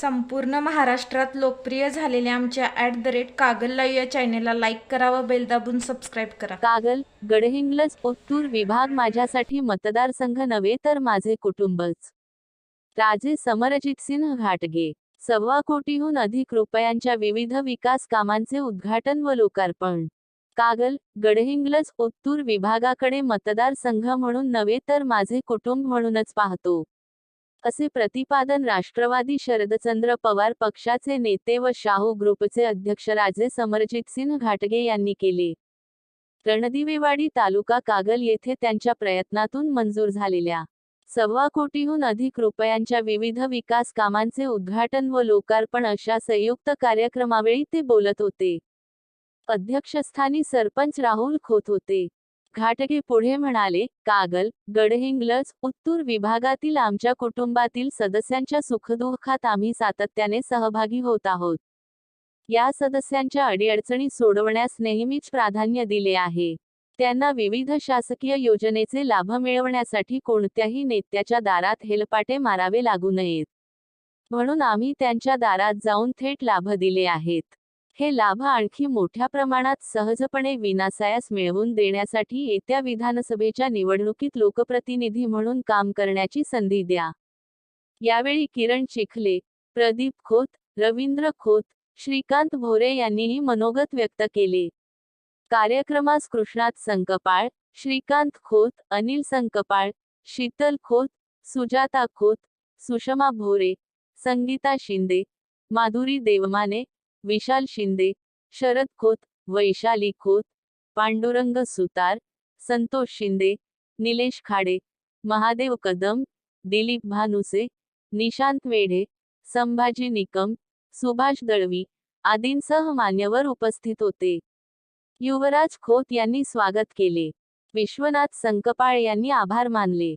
संपूर्ण महाराष्ट्रात लोकप्रिय झालेल्या आमच्या at the rate Kagal live या चॅनेलला लाईक करा व बेल दाबून सबस्क्राईब करा. कागल गडहिंग्लज ओतूर विभाग माझ्यासाठी मतदारसंघ नव्हे तर माझे कुटुंबच. राजे समरजित सिंह घाटगे सव्वा कोटीहून अधिक रुपयांच्या विविध विकास कामांचे उद्घाटन व लोकार्पण. कागल गडहिंग्लज ओतूर विभागाकडे मतदारसंघ म्हणून नव्हे तर माझे कुटुंब म्हणूनच पाहतो. असे प्रतिपादन राष्ट्रवादी शरदचंद्र पवार पक्षाचे नेते व शाहू ग्रुपचे अध्यक्ष राजे समरजित सिंह घाटगे यांनी केले. रणदिवेवाडी तालुका कागल येथे त्यांच्या प्रयत्नातून मंजूर झालेल्या सव्वा कोटीहून अधिक रुपयांच्या विविध विकास कामांचे उद्घाटन व लोकार्पण अशा संयुक्त कार्यक्रमावेळी ते बोलत होते. अध्यक्षस्थानी सरपंच राहुल खोत होते. घाटगे पुढे म्हणाले कागल गडहिंग्लज उत्तूर विभागातील आमच्या कुटुंबातील सदस्यांच्या सुखदुःखात आम्ही सातत्याने सहभागी होत आहोत. या सदस्यांच्या अडीअडचणी सोडवण्यास नेहमीच प्राधान्य दिले आहे. त्यांना विविध शासकीय योजनेचे लाभ मिळवण्यासाठी कोणत्याही नेत्याच्या दारात हेलपाटे मारावे लागू नयेत. म्हणून आम्ही त्यांच्या दारात जाऊन थेट लाभ दिले आहेत. हे लाभ आणखी मोठ्या प्रमाणात सहजपणे विनासायास मिळवून देण्यासाठी येत्या विधानसभेच्या निवडणुकीत लोकप्रतिनिधी म्हणून काम करण्याची संधी द्या. यावेळी किरण चिखले प्रदीप खोत रवींद्र खोत श्रीकांत भोरे यांनीही मनोगत व्यक्त केले. कार्यक्रमास कृष्णात संकपाळ श्रीकांत खोत अनिल संकपाळ शीतल खोत सुजाता खोत सुषमा भोरे संगीता शिंदे माधुरी देवमाने विशाल शिंदे शरद खोत वैशाली खोत पांडुरंग सुतार संतोष शिंदे निलेश खाडे महादेव कदम दिलीप भानुसे निशांत वेढे संभाजी निकम सुभाष दळवी आदींसह मान्यवर उपस्थित होते. युवराज खोत यांनी स्वागत केले. विश्वनाथ संकपाळ यांनी आभार मानले.